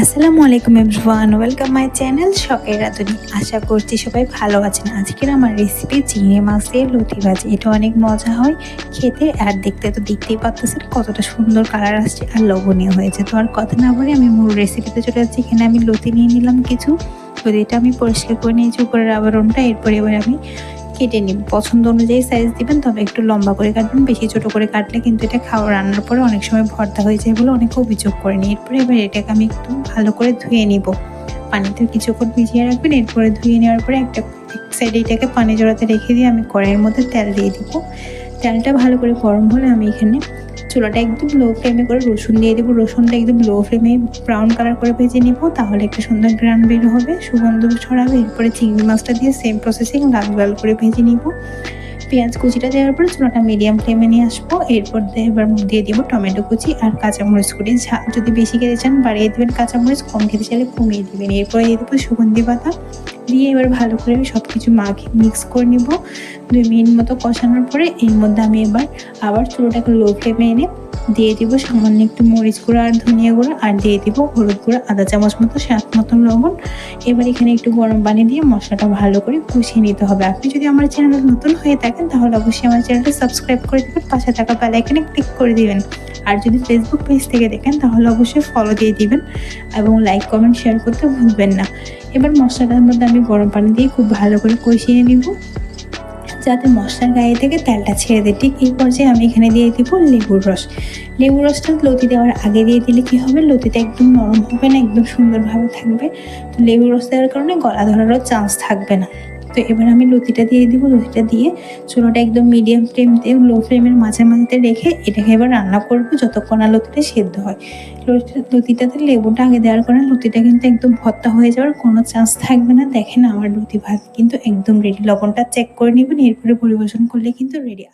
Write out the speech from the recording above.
আসসালামু আলাইকুম everyone, welcome my channel শখের রাঁধুনি আশা করছি সবাই ভালো আছেন। আজকের আমার রেসিপি চিংড়ি মাছ দিয়ে লতি ভাজি। এটা অনেক মজা হয় খেতে, আর দেখতে তো দেখতেই পাচ্ছেন কতটা সুন্দর কালার আসছে আর লবণীয় হয়েছে। তো আর কথা না বলে আমি মূল রেসিপিতে চলে যাচ্ছি। এখানে আমি লতি নিয়ে নিলাম কিছু। লতিটা আমি পরিষ্কার করে নিয়েছি, উপরের আবরণটা, এরপরে এবার আমি কেটে নিন পছন্দ অনুযায়ী সাইজ দিবেন, তবে একটু লম্বা করে কাটবেন, বেশি ছোট করে কাটলে কিন্তু এটা খাওয়া, রান্নার পরে অনেক সময় ভর্তা হয়ে যায় বলে অনেকে অভিযোগ করে নিই এরপরে এবার এটাকে আমি একটু ভালো করে ধুয়ে নিব। পানিতে কিছুক্ষণ ভিজিয়ে রাখবেন, এরপরে ধুয়ে নেওয়ার পরে একটা এক সাইডে এটাকে পানি জড়াতে রেখে দিয়ে আমি কড়াইয়ের মধ্যে তেল দিয়ে দিব। তেলটা ভালো করে গরম হলে আমি এখানে চুলাটা একদম লো ফ্লেমে করে রসুন দিয়ে দেবো। রসুনটা একদম লো ফ্লেমে ব্রাউন কালার করে ভেজে নিব, তাহলে একটা সুন্দর গ্রান বের হবে, সুগন্ধ ছড়াবে। এরপরে চিংড়ি মাছটা দিয়ে সেম প্রসেসিং লাল লাল করে ভেজে নিব। পেঁয়াজ কুচিটা দেওয়ার পরে চুলাটা মিডিয়াম ফ্লেমে নিয়ে আসব। এরপর এবার দিয়ে দিব টমেটো কুচি আর কাঁচামরিচ কুচি। যদি বেশি খেতে চান, বাড়িয়ে দেবেন কাঁচামরিচ, কম খেতে চাইলে কমিয়ে দেবেন। এরপরে দিয়ে দেবো সুগন্ধি পাতা। দিয়ে এবার ভালো করে সব কিছু মাখি মিক্স করে নিব। দুই মিনিট মতো কষানোর পরে এর মধ্যে আমি এবার আবার চুলোটাকে লো ফ্লেমে এনে দিয়ে দিব সামান্য একটু মরিচ গুঁড়ো আর ধনিয়া গুঁড়ো আর দিয়ে দিব হলুদ গুঁড়ো, আদা চামচ মতো, স্বাদ মতন লবণ। এবার এখানে একটু গরম পানি দিয়ে মশলাটা ভালো করে কষিয়ে নিতে হবে। আপনি যদি আমার চ্যানেল নতুন হয়ে থাকেন, তাহলে অবশ্যই আমার চ্যানেলটা সাবস্ক্রাইব করে দেবেন, পাশে থাকা আইকনে ক্লিক করে দিবেন। আর যদি ফেসবুক পেজ থেকে দেখেন, তাহলে অবশ্যই ফলো দিয়ে দিবেন এবং লাইক কমেন্ট শেয়ার করতে ভুলবেন না। এবার মশলাটার মধ্যে আমি গরম পানি দিয়ে খুব ভালো করে কষিয়ে নিব। যাতে মশলার গায়ে থেকে তেলটা ছেড়ে দেয়। ঠিক এই পর্যায়ে আমি এখানে দিয়ে দিব লেবুর রস। লেবুর রসটা লতি দেওয়ার আগে দিয়ে দিলে কী হবে? লতিটা একদম নরম হবে না, একদম সুন্দরভাবে থাকবে। তো লেবুর রস দেওয়ার কারণে গলা ধরারও চান্স থাকবে না। তো এবার আমি লতিটা দিয়ে দিব লতিটা দিয়ে চুলোটা একদম মিডিয়াম ফ্লেমতে লো ফ্লেমের মাঝে মাঝে রেখে এটাকে এবার রান্না করব যতক্ষণ না লতিটা সেদ্ধ হয়। লতি- লতিটাতে লেবুটা আগে দেওয়ার কারণে লতিটা কিন্তু একদম ভর্তা হয়ে যাওয়ার কোনো চান্স থাকবে না। দেখেন আমার লতি ভাত কিন্তু একদম রেডি লবণটা চেক করে নেবেন, এরপরে পরিবেশন করলে কিন্তু রেডি